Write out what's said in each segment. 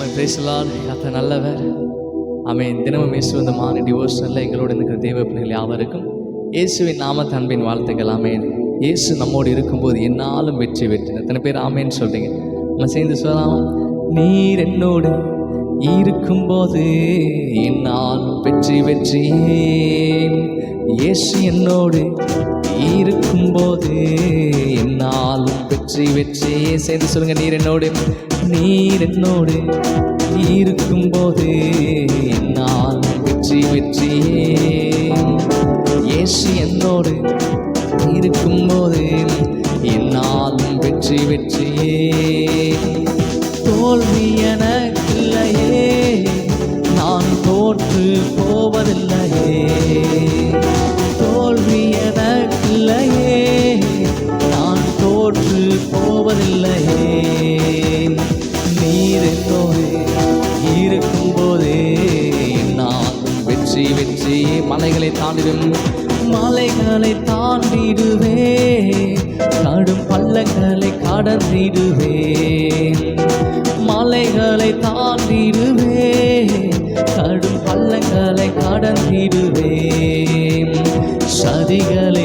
அவன் பேசலாம் கத்த நல்லவர். அவன் தினமும் இயேசுவந்தமான டிவோஷனில் எங்களோட இருக்கிற தேவ பிள்ளைகள் யாவருக்கும் இயேசுவின் நாம தன்பின் வாழ்த்துக்கள். ஆமேன். இயேசு நம்மோடு இருக்கும்போது என்னாலும் வெற்றி வெற்றி எத்தனை பேர் ஆமேன்னு சொல்றீங்க? நம்ம சேர்ந்து சொல்லலாம். நீர் என்னோடு இருக்கும்போது என்னாலும் வெற்றி வெற்றியே இயேசு என்னோடு இருக்கும்போது என்னாலும் வெற்றி வெற்றி சேர்ந்து சொல்லுங்க நீர் என்னோடு. நீர் என்னோடு இருக்கும்போது நான் வெற்றி வெற்றியே ஏசு என்னோடு இருக்கும்போது என்னால் வெற்றி வெற்றியே தோல்வி எனக்கில்லையே நான் தோற்று போவதில்லையே. தோல்வி எனக்கில்லையே தோற்று போவதில்லையே. நீர் என்னோடு இருக்கும்போதே நான் வெற்றி வெற்றி மலைகளை தாண்டிடும். மலைகளை தாண்டிடுவே கடும் பள்ளங்களை கடந்திடுவே மலைகளை தாண்டிடுவே கடும் பள்ளங்களை கடந்திடுவே சதிகளை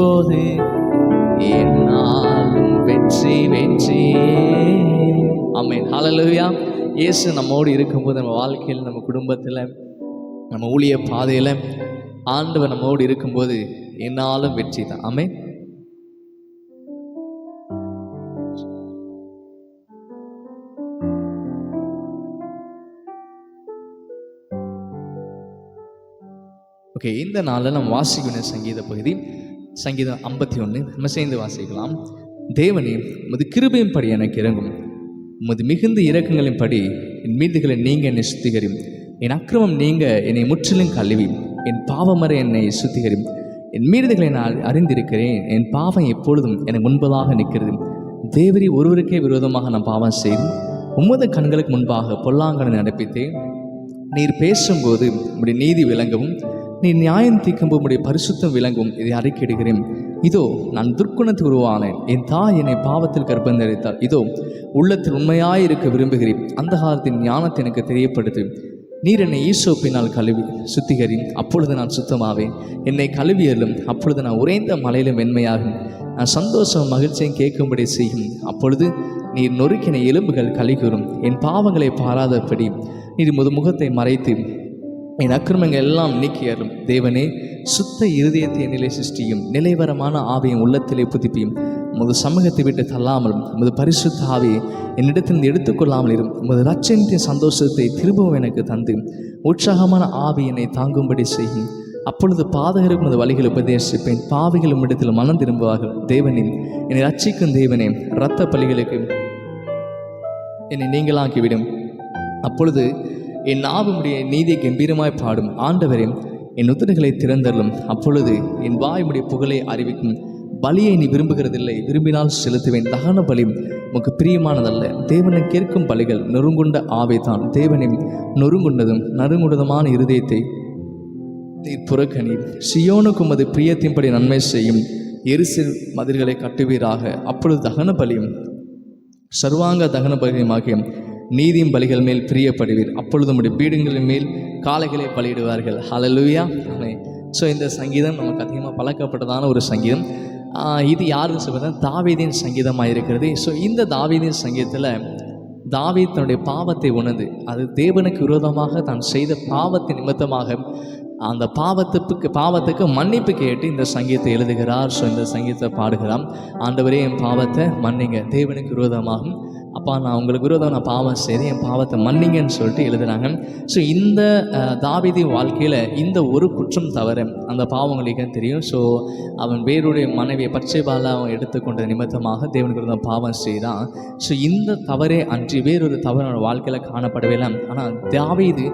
போது என்னாலும் வெற்றி வெற்றி. ஆமென். ஹalleluya இயேசு நம்மோடு இருக்கும்போது நம்ம வாழ்க்கையில் நம்ம குடும்பத்தில் நம்ம ஊழிய பாதையில் ஆண்டவர் நம்மோடு இருக்கும்போது என்னாலும் வெற்றி தான். ஆமென். ஓகே இந்த நாளில் நம்ம வாசிக்க சங்கீத பகுதி சங்கீதம் ஐம்பத்தி ஒன்று நம்ம சேர்ந்து வாசிக்கலாம். தேவனே உமது கிருபையின் படி எனக்கு இறங்கும். உமது மிகுந்த இறக்கங்களின் படி என் மீதுகளை நீங்க என்னை சுத்திகரியும். என் அக்கிரமம் நீங்க என்னை முற்றிலும் கழுவி. என் பாவமறை என்னை சுத்திகரியும். என் மீறுதல்களை நான் அறிந்திருக்கிறேன். என் பாவம் எப்பொழுதும் எனக்கு முன்பதாக நிற்கிறது. தேவரி ஒருவருக்கே விரோதமாக நான் பாவம் செய்து உமது கண்களுக்கு முன்பாக பொல்லாங்கனை நடப்பித்தேன். நீர் பேசும்போது உம்முடைய நீதி விளங்கவும் நீர் நியாயம் தீர்க்கும்போது உம்முடைய பரிசுத்தம் விளங்கும் இதை அறிக்கையிடுகிறேன். இதோ நான் துர்க்குணத்து உருவானேன். என் தாய் என்னை பாவத்தில் கர்ப்பந்தரித்தார் இதோ உள்ளத்தில் உண்மையாயிருக்க விரும்புகிறேன். அந்த காலத்தின் ஞானத்தை எனக்கு தெரியப்படுத்து. நீர் என்னை ஈசோப்பினால் கழுவி சுத்திகரி அப்பொழுது நான் சுத்தமாவேன். என்னை கழுவியலும் அப்பொழுது நான் உறைந்த மலையிலும் மென்மையாகும் நான் சந்தோஷம் மகிழ்ச்சியும் கேட்கும்படி செய்யும். அப்பொழுது நீர் நொறுக்கின எலும்புகள் கழிகூறும். என் பாவங்களை பாராதபடி நீர் முது முகத்தை மறைத்து என் அக்கிரமங்கள் எல்லாம் நீக்கியரும் தேவனே சுத்த இருதயத்தை நிலை சிருஷ்டியும் நிலைவரமான ஆவியும் உள்ளத்திலே புதுப்பியும். உமது சமூகத்தை விட்டு தள்ளாமலும் உமது பரிசுத்த ஆவியை என்னிடத்திலிருந்து எடுத்துக்கொள்ளாமல் இரும். உமது ரட்சணத்தின் சந்தோஷத்தை திரும்பவும் எனக்கு தந்து உற்சாகமான ஆவி என்னை தாங்கும்படி செய்யும். அப்பொழுது பாதகருக்கு உமது வழிகள் உபதேசிப்பேன். பாவிகள் உம்மிடத்தில் மனம் திரும்புவார்கள். தேவனே என்னை ரட்சிக்கும் தேவனே இரத்த பலிகளுக்கு என்னை நீங்களாக்கிவிடும். அப்பொழுது என் நாவுமுடைய நீதி கம்பீரமாய் பாடும் ஆண்டவரே என் உத்தரங்களை திறந்தள்ளும் அப்பொழுது என் வாயுடைய புகழை அறிவிக்கும் பலியை நீ விரும்புகிறதில்லை. விரும்பினால் செலுத்துவேன். தகன பலி உமக்கு பிரியமானதல்ல. தேவனை கேட்கும் பலிகள் நொறுங்குண்ட ஆவை தான் தேவனை நொறுங்குண்டதும் நறுங்குண்டதுமான இருதயத்தை நீர் புறக்கணி. சியோனுக்கும் அது பிரியத்தின்படி நன்மை செய்யும் எரிசில் மதில்களை கட்டுவீராக. அப்பொழுது தகன பலியும் சர்வாங்க தகன பலியுமாகிய நீதியும் பலிகள் மேல் பிரியப்படுவீர். அப்பொழுது நம்முடைய பீடங்களின் மேல் காளைகளை பலியிடுவார்கள். ஹலலுயா ஸோ இந்த சங்கீதம் நமக்கு அதிகமாக பழக்கப்பட்டதான ஒரு சங்கீதம். இது யாருன்னு சொல்லுறது தாவீதின் சங்கீதமாக இருக்கிறது. ஸோ இந்த தாவீதின் சங்கீதத்தில் தாவீத் தன்னுடைய பாவத்தை உணர்ந்து அது தேவனுக்கு விரோதமாக தான் செய்த பாவத்தின் நிமித்தமாக அந்த பாவத்துக்கு பாவத்துக்கு மன்னிப்பு கேட்டு இந்த சங்கீதத்தை எழுதுகிறார். ஸோ இந்த சங்கீதத்தை பாடுகிறார். ஆண்டவரே என் பாவத்தை மன்னிங்க. தேவனுக்கு விரோதமாகும். அப்பா நான் உங்களுக்கு விரோதம் நான் பாவம் செய்து என் பாவத்தை மன்னிங்கன்னு சொல்லிட்டு எழுதுறாங்க. ஸோ இந்த தாவிதி வாழ்க்கையில் இந்த ஒரு குற்றம் தவறு அந்த பாவங்களுக்கு தெரியும். ஸோ அவன் வேறுடைய மனைவியை பச்சைபால அவன் எடுத்துக்கொண்ட நிமித்தமாக தேவனுக்கு விரோதம் பாவம் செய்தான். ஸோ இந்த தவறே அன்றி வேறொரு தவறு அவன் வாழ்க்கையில் காணப்படவே இல்லை. ஆனால் தாவிது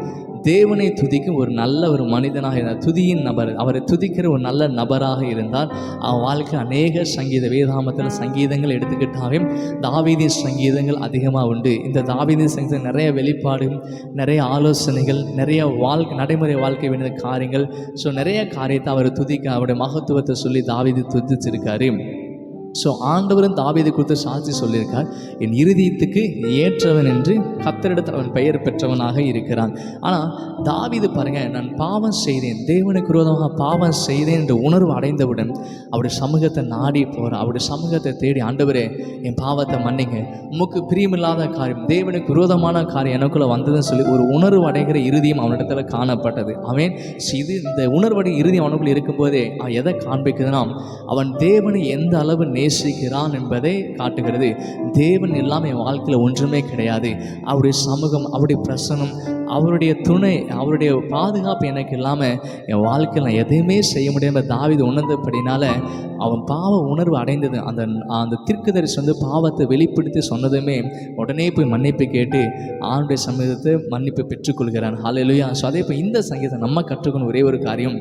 தேவனை துதிக்கும் ஒரு நல்ல ஒரு மனிதனாக இருந்தார். துதியின் நபர் அவரை துதிக்கிற ஒரு நல்ல நபராக இருந்தால் அவன் வாழ்க்கை அநேக சங்கீத வேதாமத்தில் சங்கீதங்கள் எடுத்துக்கிட்டாவே தாவீதின் சங்கீதங்கள் அதிகமாக உண்டு. இந்த தாவீதின் சங்கீதம் நிறைய வெளிப்பாடு நிறைய ஆலோசனைகள் நிறைய வாழ்க்கை நடைமுறை வாழ்க்கை வேண்டிய காரியங்கள். ஸோ நிறைய காரியத்தை அவர் துதிக்க அவருடைய மகத்துவத்தை சொல்லி தாவீது துதிச்சிருக்காரு. ஸோ ஆண்டவரும் தாவீதை குறித்து சாட்சி சொல்லியிருக்கார் என் இருதயத்துக்கு ஏற்றவன் என்று கத்தரிடத்தில் அவன் பெயர் பெற்றவனாக இருக்கிறான். ஆனால் தாவீது பாருங்க நான் பாவம் செய்தேன் தேவனுக்கு விரோதமாக பாவம் செய்தேன் என்ற உணர்வு அடைந்தவுடன் அவருடைய சமூகத்தை நாடி போகிறான் அவருடைய சமூகத்தை தேடி ஆண்டவரே என் பாவத்தை மன்னிங்க. உமக்கு பிரியமில்லாத காரியம் தேவனுக்கு விரோதமான காரியம் எனக்குள்ள வந்ததுன்னு சொல்லி ஒரு உணர்வு அடைகிற இறுதியும் அவனிடத்தில் காணப்பட்டது. அவன் இது இந்த உணர்வடை இறுதி அவனுக்குள்ள இருக்கும்போதே அவன் எதை காண்பிக்குதுன்னா அவன் தேவனை எந்த அளவு நே நேசிக்கிறான் என்பதை காட்டுகிறது. தேவன் இல்லாமல் என் வாழ்க்கையில் ஒன்றுமே கிடையாது. அவருடைய சமூகம் அவருடைய பிரசனம் அவருடைய துணை அவருடைய பாதுகாப்பு எனக்கு இல்லாமல் என் வாழ்க்கையில் நான் எதையுமே செய்ய முடியாமல் தாவித உணர்ந்தபடினால அவன் பாவ உணர்வு அடைந்தது. அந்த அந்த தீர்க்கதரிசி வந்து பாவத்தை வெளிப்படுத்தி சொன்னதுமே உடனே போய் மன்னிப்பு கேட்டு ஆண்டுடைய சமீபத்தை மன்னிப்பு பெற்றுக்கொள்கிறான். ஹalleluya. ஸோ அதே இப்போ இந்த சங்கீதம் நம்ம கற்றுக்கணும் ஒரே ஒரு காரியம்.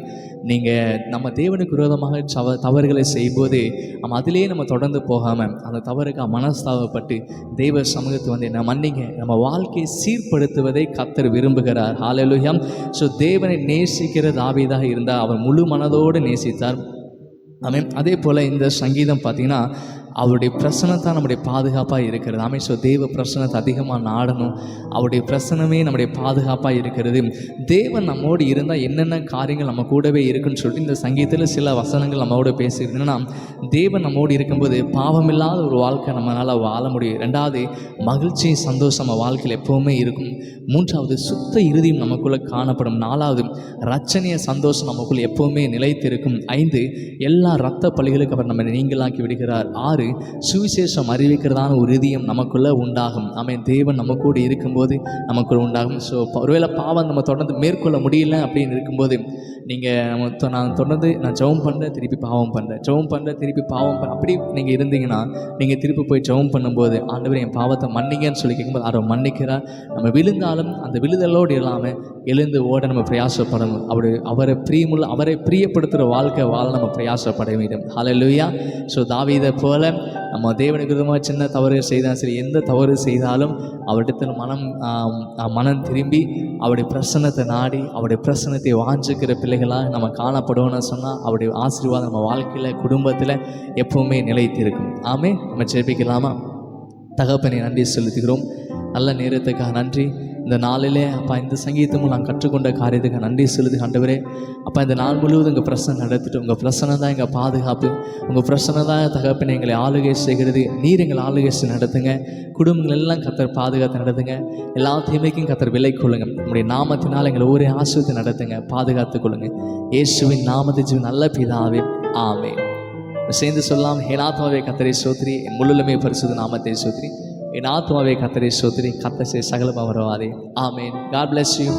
நீங்கள் நம்ம தேவனுக்கு விரோதமாக சவ தவறுகளை செய்யும்போது நம்ம அதிலேயே நம்ம தொடர்ந்து போகாமல் அந்த தவறுக்கு மனஸ்தாபப்பட்டு தெய்வ சமூகத்தை வந்து என்ன மன்னிங்க. நம்ம வாழ்க்கையை சீர்படுத்துவதை கத்தர் விரும்புகிறார். ஹாலலுயம் ஸோ தேவனை நேசிக்கிற தாவிதாக இருந்தால் அவர் முழு மனதோடு நேசித்தார். ஆமென். அதே போல் இந்த சங்கீதம் பார்த்தீங்கன்னா அவருடைய பிரசனத்தை நம்முடைய பாதுகாப்பாக இருக்கிறது. ஆமென். ஸோ தேவ பிரசனத்தை அதிகமாக நாடணும். அவருடைய பிரசனமே நம்முடைய பாதுகாப்பாக இருக்கிறது. தேவன் நம்மோடு இருந்தால் என்னென்ன காரியங்கள் நம்ம கூடவே இருக்குன்னு சொல்லிட்டு இந்த சங்கீதத்தில் சில வசனங்கள் நம்மோடு பேசுகிறது என்னென்னா தேவன் நம்மோடு இருக்கும்போது பாவமில்லாத ஒரு வாழ்க்கை நம்மளால் வாழ முடியும். ரெண்டாவது மகிழ்ச்சி சந்தோஷம் நம்ம வாழ்க்கையில் எப்போவுமே இருக்கும். மூன்றாவது சுத்த இறுதியும் நமக்குள்ளே காணப்படும். நாலாவது ரச்சனைய சந்தோஷம் நமக்குள்ளே எப்போவுமே நிலைத்திருக்கும். ஐந்து எல்லா ரத்த பலிகளுக்கு அவர் நம்ம நீங்களாக்கி விடுகிறார். ஆறு சுவிசேஷம் அறிவிக்கிறதான ஒரு இதயம் நமக்குள்ளே உண்டாகும். ஆமென். தேவன் நம்ம கூட இருக்கும்போது நமக்குள்ள உண்டாகும். ஸோ ஒருவேளை பாவம் நம்ம தொடர்ந்து மேற்கொள்ள முடியல அப்படின்னு இருக்கும்போது நீங்கள் நம்ம நான் தொடர்ந்து நான் ஜெபம் பண்ணுறேன் திருப்பி பாவம் பண்ணுறேன் ஜெபம் பண்ணுறேன் திருப்பி பாவம் பண்ண அப்படி நீங்கள் இருந்தீங்கன்னா நீங்கள் திருப்பி போய் ஜெபம் பண்ணும்போது ஆண்டவர் என் பாவத்தை மன்னிங்கன்னு சொல்லி கேட்கும்போது அவர் மன்னிக்கிறார். நம்ம விழுந்தாலும் அந்த விழுதலோடு இல்லாமல் எழுந்து ஓட நம்ம பிரயாசப்படணும். அவர் அவரை பிரியமுள்ள அவரை பிரியப்படுத்துகிற வாழ்க்கை வாழ நம்ம பிரயாசப்பட வேண்டும். லூயா ஸோ தாவீதை போல நம்ம தேவனுக்கு விதமாக சின்ன தவறு செய்தாலும் சரி எந்த தவறு செய்தாலும் அவரிடத்தில் மனம் மனம் திரும்பி அவருடைய பிரசன்னத்தை நாடி அவருடைய பிரசன்னத்தை வாஞ்சிக்கிற பிள்ளைகளாக நம்ம காணப்படுவோம்னு சொன்னால் அவருடைய ஆசீர்வாதம் நம்ம வாழ்க்கையில் குடும்பத்தில் எப்பவுமே நிலைத்திருக்கும். ஆமே நம்ம ஜெபிக்கலாமா? தகப்பனை நன்றி செலுத்துகிறோம். நல்ல நேரத்துக்காக நன்றி. இந்த நாளிலே அப்பா இந்த சங்கீதமும் நான் கற்றுக்கொண்ட காரியத்துக்கு நன்றி செலுத்து கண்டவரே அப்பா இந்த நாள் முழுவதும் உங்கள் பிரசனை நடத்திட்டு உங்கள் பிரசனை தான் எங்கள் பாதுகாப்பு. உங்கள் பிரசனை தான் தகப்பினை எங்களை ஆளுகை செய்கிறது. நீர் எங்களை ஆளுகை செய்ய நடத்துங்க. குடும்பங்கள் எல்லாம் கத்தர் பாதுகாத்து நடத்துங்க. எல்லா தீமைக்கும் கத்தர் விலை கொள்ளுங்க. உங்களுடைய நாமத்தினால் எங்களை ஒரே ஆசிரியத்தை நடத்துங்க. பாதுகாத்து கொள்ளுங்க. இயேசுவின் நாமத்தை ஜீவன் நல்ல பிதாவே. ஆமே சேர்ந்து சொல்லலாம் என் கத்தரை சோத்ரி. என் முள்ளுலமே பரிசுத்த நாமத்தை சோத்ரி. என் ஆத்மாவை கத்தரை சோத்ரி கத்த சகலமாக வருவாரே ஆமேன். God bless you